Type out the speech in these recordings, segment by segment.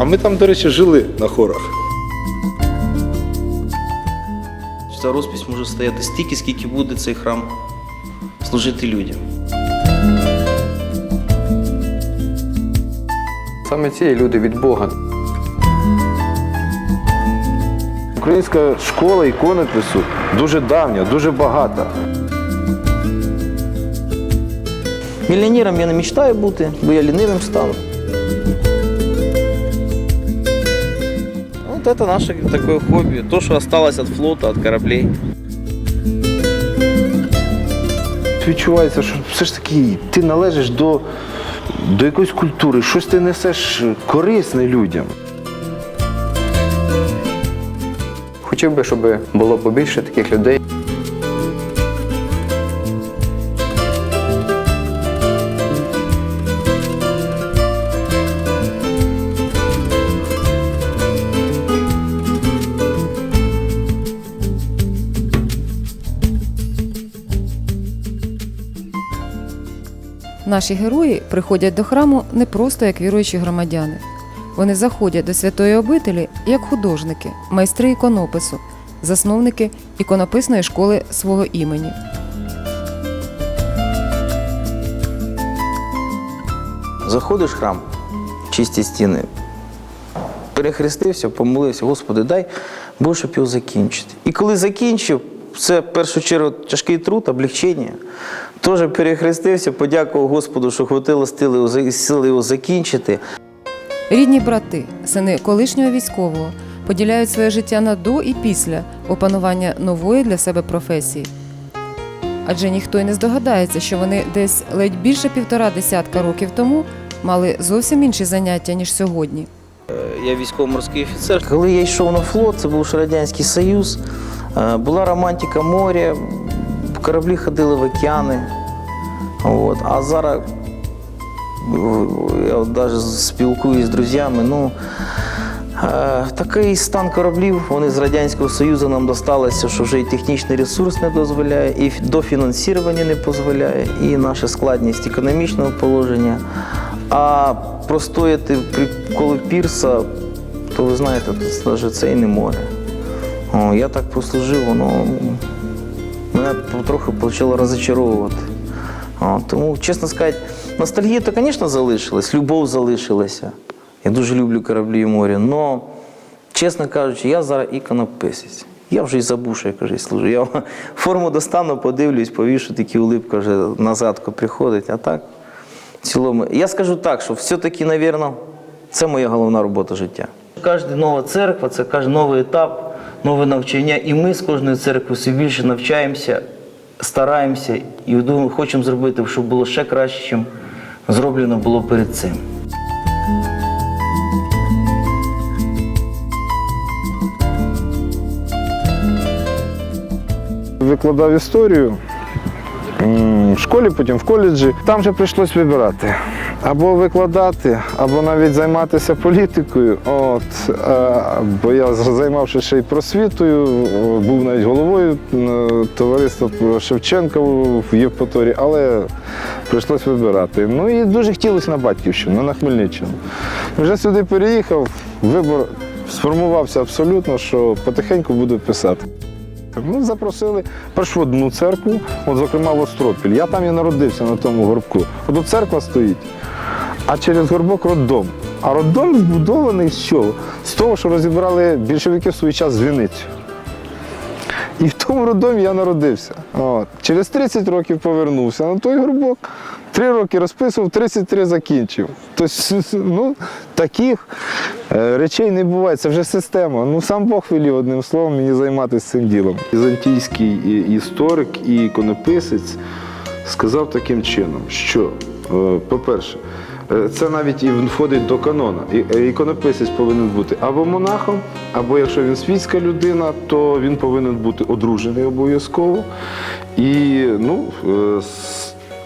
А ми там, до речі, жили на хорах. Ця розпись може стояти стільки, скільки буде цей храм служити людям. Саме ці люди від Бога. Українська школа іконопису дуже давня, дуже багата. Мільйонером я не мечтаю бути, бо я лінивим стану. Вот это наше такое хобби. То, что осталось от флота, от кораблей. Відчувається, що все ж таки ти належиш до, до якоїсь культури, щось ти несеш корисне людям. Хотів би, щоб було побільше таких людей. Наші герої приходять до храму не просто як віруючі громадяни. Вони заходять до святої обителі як художники, майстри іконопису, засновники іконописної школи свого імені. Заходиш в храм, чисті стіни, перехрестився, помолився, Господи, дай Боже, щоб його закінчити. І коли закінчив, це в першу чергу тяжкий труд, облегчення. Теж перехрестився, подякував Господу, що хватило стили його- сили його закінчити. Рідні брати, сини колишнього військового, поділяють своє життя на до і після опанування нової для себе професії. Адже ніхто й не здогадається, що вони десь ледь більше півтора десятка років тому мали зовсім інші заняття, ніж сьогодні. Я військово-морський офіцер. Коли я йшов на флот, це був ще Радянський Союз, е, була романтика моря, кораблі ходили в океани. От. А зараз е, я от навіть спілкуюсь з друзями. Ну, е, такий стан кораблів, вони з Радянського Союзу нам досталося, що вже і технічний ресурс не дозволяє, і дофінансування не дозволяє, і наша складність економічного положення. А простояти коло пірса, то ви знаєте, це і не море. О, я так послужив, воно мене потроху почало розочаровувати. Тому, чесно сказати, ностальгія, то, звісно, залишилась, любов залишилася. Я дуже люблю кораблі і море. але, чесно кажучи, я зараз іконописець. Я вже і забув, що я кажу, служу. Я форму достану, подивлюсь, повішу, такі улипка вже назад приходить. А так, в цілому, я скажу так, що все-таки, мабуть, це моя головна робота життя. Кожна нова церква це кожен новий етап, нове навчання. І ми з кожної церкви все більше навчаємося, стараємося і думаю, хочемо зробити, щоб було ще краще, ніж зроблено було перед цим. Викладав історію в школі, потім в коледжі. Там вже прийшлось вибирати. Або викладати, або навіть займатися політикою. От, е, бо я займався ще й просвітою, був навіть головою товариства Шевченка в Євпаторії, але прийшлось вибирати. Ну і дуже хотілося на батьківщину, на Хмельниччину. Вже сюди переїхав, вибор сформувався абсолютно, що потихеньку буду писати. Ну, запросили першу одну церкву, от, зокрема в Остропіль. Я там і народився на тому горбку. От церква стоїть, а через горбок роддом. А роддом збудований з чого? З того, що розібрали більшовики в свій час звіницю. І в тому роддомі я народився. От. Через 30 років повернувся на той горбок. Три роки розписував, 33 закінчив. Тобто, ну, таких е, речей не буває. Це вже система. Ну сам Бог велів одним словом мені займатися цим ділом. Візантійський історик і іконописець сказав таким чином, що, е, по-перше, це навіть і входить до канона. Е, Іконописець повинен бути або монахом, або якщо він світська людина, то він повинен бути одружений обов'язково. І ну, е,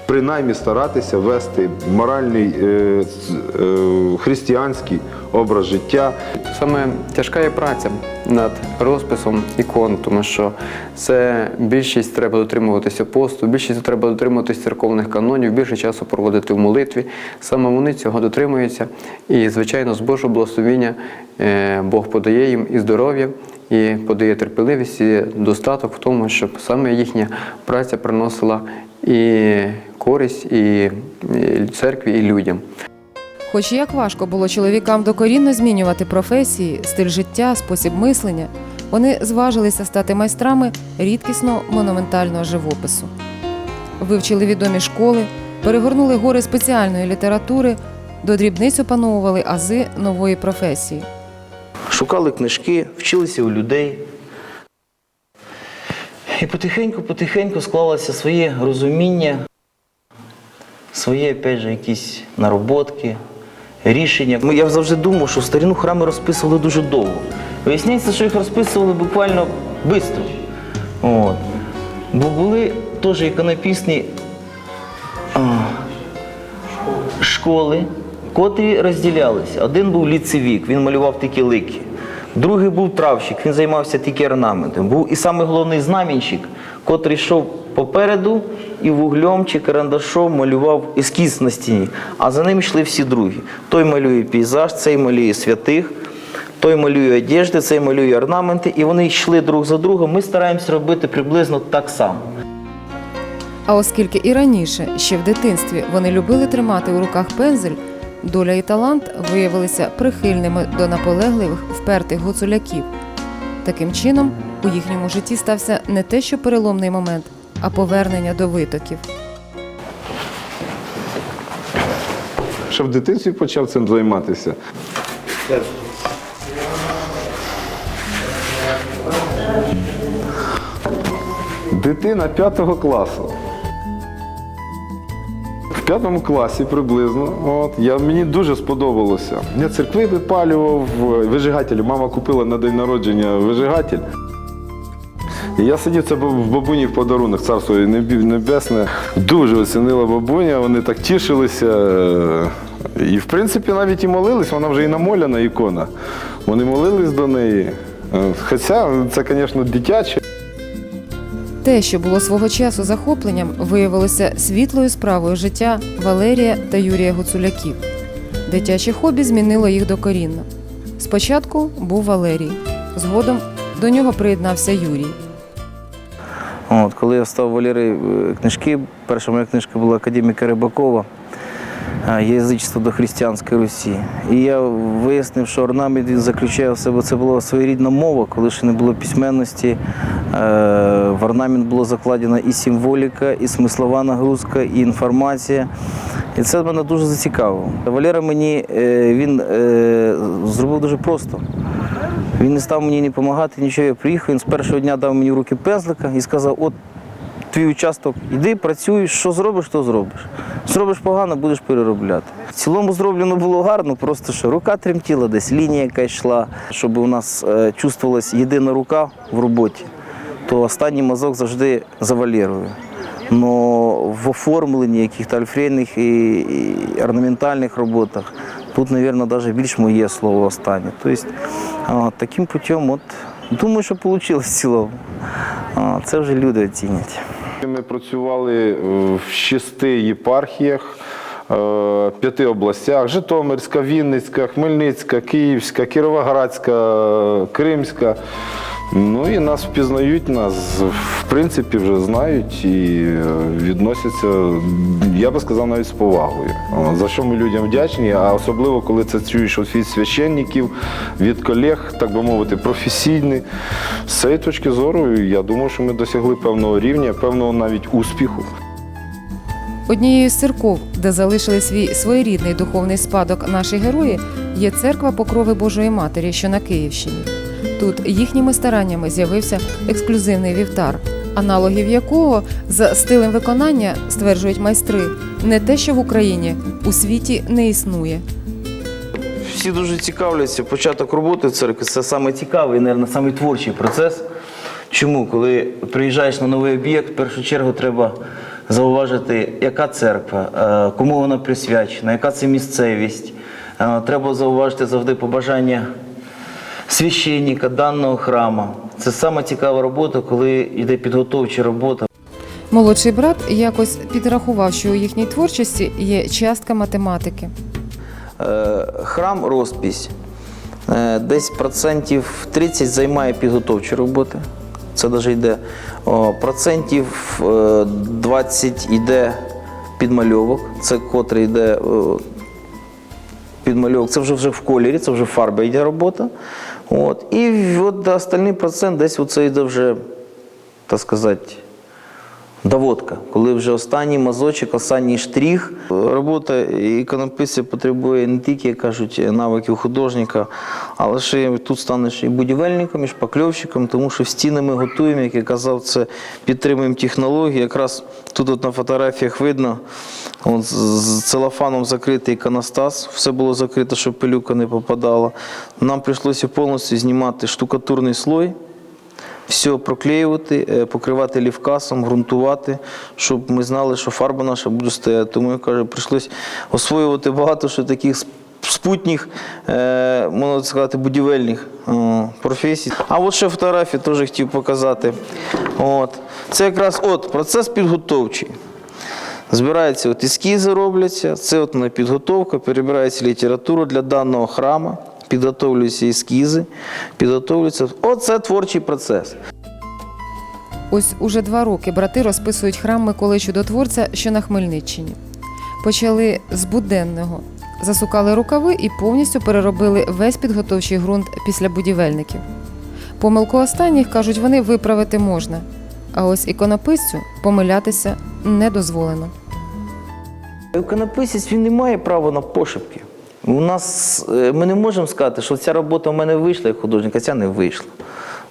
принаймні старатися вести моральний е, е, християнський образ життя. Саме тяжка є праця над розписом ікон, тому що це більшість треба дотримуватися посту, більшість треба дотримуватися церковних канонів, більше часу проводити в молитві. Саме вони цього дотримуються. І, звичайно, з Божого благословіння е, Бог подає їм і здоров'я, і подає терпеливість, і достаток в тому, щоб саме їхня праця приносила і користь, і церкві, і людям. Хоч як важко було чоловікам докорінно змінювати професії, стиль життя, спосіб мислення, вони зважилися стати майстрами рідкісного монументального живопису. Вивчили відомі школи, перегорнули гори спеціальної літератури, до дрібниць опановували ази нової професії. Шукали книжки, вчилися у людей. І потихеньку-потихеньку склалося своє розуміння, свої, опять же, якісь нароботки, рішення. Ми- Я завжди думав, що в старину храми розписували дуже довго. Виясняється, що їх розписували буквально швидко. Бо були теж іконописні а, школи, котрі розділялися. Один був ліцевік, він малював тільки лики. Другий був травщик, він займався тільки орнаментом. Був і самий головний знамінщик, котрий йшов попереду і вуглем чи карандашом малював ескіз на стіні. А за ним йшли всі другі. Той малює пейзаж, цей малює святих, той малює одежди, цей малює орнаменти, і вони йшли друг за другом. Ми стараємося робити приблизно так само. А оскільки і раніше, ще в дитинстві, вони любили тримати у руках пензель, доля і талант виявилися прихильними до наполегливих, впертих гуцуляків. Таким чином, у їхньому житті стався не те, що переломний момент, а повернення до витоків. Ще в дитинстві почав цим займатися. Дитина п'ятого класу. В п'ятому класі приблизно. От, я, мені дуже сподобалося. Я церкви випалював, вижигатель. Мама купила на день народження вижигатель. І я сидів це в бабуні в подарунок, царство небесне. Дуже оцінила бабуня, вони так тішилися. І, в принципі, навіть і молились, вона вже і намоляна ікона. Вони молились до неї. Хоча це, звісно, дитяче. Те, що було свого часу захопленням, виявилося світлою справою життя Валерія та Юрія Гуцуляків. Дитяче хобі змінило їх докорінно. Спочатку був Валерій, згодом до нього приєднався Юрій. Коли я став Валери е, книжки, перша моя книжка була академіка Рибакова е, «Язичство до християнської Русі. І я вияснив, що орнамент він заключає в себе, це була своєрідна мова, коли ще не було письменності. Е, В орнамент було закладена і символіка, і смислова нагрузка, і інформація. І це мене дуже зацікавило. Валера мені він зробив дуже просто. Він не став мені не допомагати, нічого. Я приїхав, він з першого дня дав мені в руки пензлика і сказав: от твій участок, іди, працюй, що зробиш, то зробиш. Зробиш погано, будеш переробляти. В цілому зроблено було гарно, просто що рука тремтіла десь, лінія якась йшла, щоб у нас е, чувствувалась єдина рука в роботі, то останній мазок завжди за Валерою. Но в оформленні якихось альфрейних і, і орнаментальних роботах тут, мабуть, навіть більш моє слово останнє. Тобто, таким путем, от, думаю, що вийшло в цілому. Це вже люди оцінять. Ми працювали е, в шести єпархіях, е, п'яти областях: Житомирська, Вінницька, Хмельницька, Київська, Кіровоградська, Кримська. Ну і нас впізнають, нас в принципі вже знають і е, відносяться, я би сказав, навіть з повагою. За що ми людям вдячні, а особливо коли це чуєш від священників, від колег, так би мовити, професійний. З цієї точки зору, я думаю, що ми досягли певного рівня, певного навіть успіху. Однією з церков, де залишили свій своєрідний духовний спадок наші герої, є церква Покрови Божої Матері, що на Київщині. Тут їхніми стараннями з'явився ексклюзивний вівтар, аналогів якого за стилем виконання, стверджують майстри, не те, що в Україні, у світі не існує. Всі дуже цікавляться. Початок роботи в церкві це саме цікавий, мабуть, саме творчий процес. Чому? Коли приїжджаєш на новий об'єкт, в першу чергу треба зауважити, яка церква, е, кому вона присвячена, яка це місцевість. Е, Треба зауважити завжди побажання священника даного храму. Це саме цікава робота, коли йде підготовча робота. Молодший брат якось підрахував, що у їхній творчості є частка математики. Е, Храм розпись. Е, Десь процентів 30 займає підготовчі роботи. Це навіть йде. Процентів е, 20 йде підмальовок. Це котрий йде підмальовок. Це вже вже в кольорі, це вже фарба йде робота. От. І от остальний процент десь оце йде вже, так сказати, доводка, коли вже останній мазочок, останній штрих. Робота іконописця потребує не тільки, як кажуть, навиків художника, але ще тут станеш і будівельником, і шпакльовщиком, тому що стіни ми готуємо, як я казав, це підтримуємо технології. Якраз тут от на фотографіях видно, от, з целофаном закритий іконостас, все було закрито, щоб пилюка не попадала. Нам прийшлося повністю знімати штукатурний слой все проклеювати, е, покривати лівкасом, ґрунтувати, щоб ми знали, що фарба наша буде стояти. Тому я кажу, прийшлось освоювати багато що таких спутніх, е, можна сказати, будівельних професій. А от ще фотографії теж хотів показати. От. Це якраз от процес підготовчий. Збираються от ескізи робляться, це от на підготовка, перебирається література для даного храму, підготовлюються ескізи, підготовлюються. Оце творчий процес. Ось уже два роки брати розписують храм Миколи Чудотворця, що на Хмельниччині. Почали з буденного, засукали рукави і повністю переробили весь підготовчий ґрунт після будівельників. Помилку останніх, кажуть, вони виправити можна. А ось іконописцю помилятися не дозволено. Іконописець він не має права на пошепки. У нас е, ми не можемо сказати, що ця робота в мене вийшла як художник, а ця не вийшла.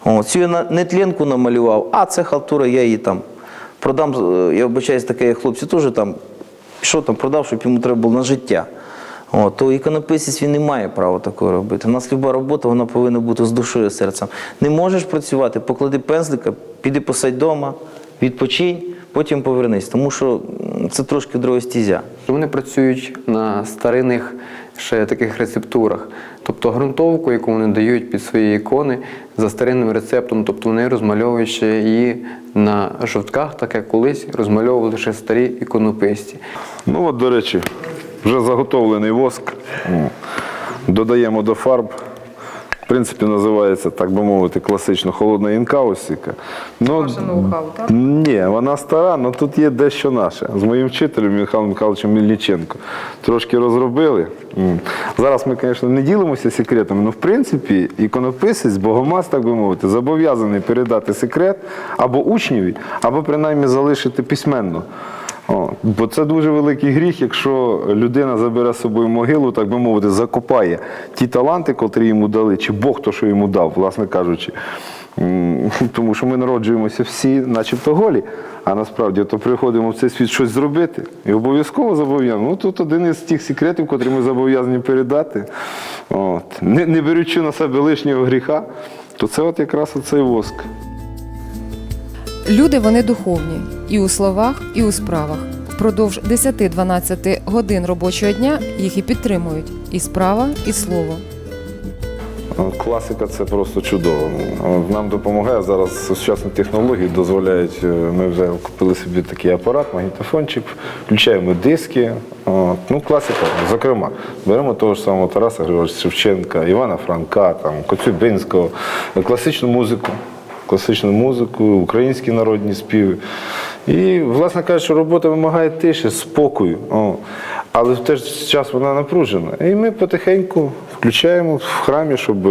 О, цю я на нетленку намалював, а це халтура, я її там продам. е, Я вибачаюсь, таке як хлопці теж там пішов там, продав, щоб йому треба було на життя. О, то іконописець він не має права такого робити. У нас люба робота вона повинна бути з душою, серцем. Не можеш працювати, поклади пензлика, піди посадь вдома, відпочинь, потім повернись. Тому що це трошки друга стізя. Вони працюють на старинних ще таких рецептурах. Тобто ґрунтовку, яку вони дають під свої ікони за старинним рецептом, тобто вони розмальовують ще її на жовтках, так як колись розмальовували ще старі іконописці. Ну от, до речі, вже заготовлений воск. Додаємо до фарб. В принципі, називається, так би мовити, класично холодна інкаусіка. Ну, Ваше ноу-хау, так? Ні, вона стара, але тут є дещо наше. З моїм вчителем Михайлом Михайловичем Мельниченко. Трошки розробили. Зараз ми, звісно, не ділимося секретами, але в принципі іконописець, богомаз, так би мовити, зобов'язаний передати секрет або учневі, або принаймні залишити письменно. О, бо це дуже великий гріх, якщо людина забере з собою могилу, так би мовити, закопає ті таланти, котрі йому дали, чи Бог то, що йому дав, власне кажучи. Тому що ми народжуємося всі, начебто голі, а насправді то приходимо в цей світ щось зробити. І обов'язково зобов'язані. Ну тут один із тих секретів, котрі ми зобов'язані передати. От. Не, не беручи на себе лишнього гріха, то це от якраз оцей воск. Люди вони духовні і у словах, і у справах. Впродовж 10-12 годин робочого дня їх і підтримують і справа, і слово. Класика це просто чудово. Нам допомагає зараз сучасні технології дозволяють. е, Ми вже купили собі такий апарат, магнітофончик, включаємо диски. Ну, класика, зокрема, беремо того ж самого Тараса Григоровича Шевченка, Івана Франка, там, Коцюбинського, класичну музику. Класичну музику, українські народні співи. І, власне кажучи, робота вимагає тиші, спокою. О. Але в той ж час вона напружена. І ми потихеньку включаємо в храмі, щоб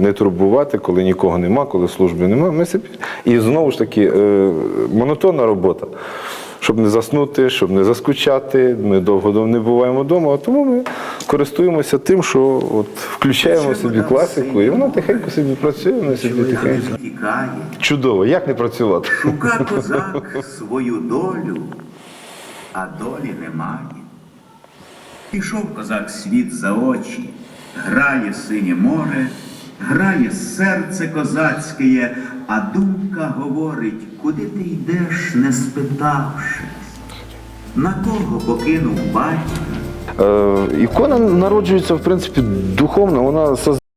не турбувати, коли нікого нема, коли служби нема. Ми собі... І знову ж таки, е, монотонна робота. Щоб не заснути, щоб не заскучати, ми довго не буваємо вдома, тому ми користуємося тим, що от включаємо собі класику, і вона тихенько собі працює, вона собі тихенько. Чудово, як не працювати? шука козак свою долю, а долі немає. Пішов козак світ за очі, грає синє море, грає серце козацьке, а думка говорить, куди ти йдеш, не спитавшись. На кого покинув батька? Е, ікона народжується, в принципі, духовно, вона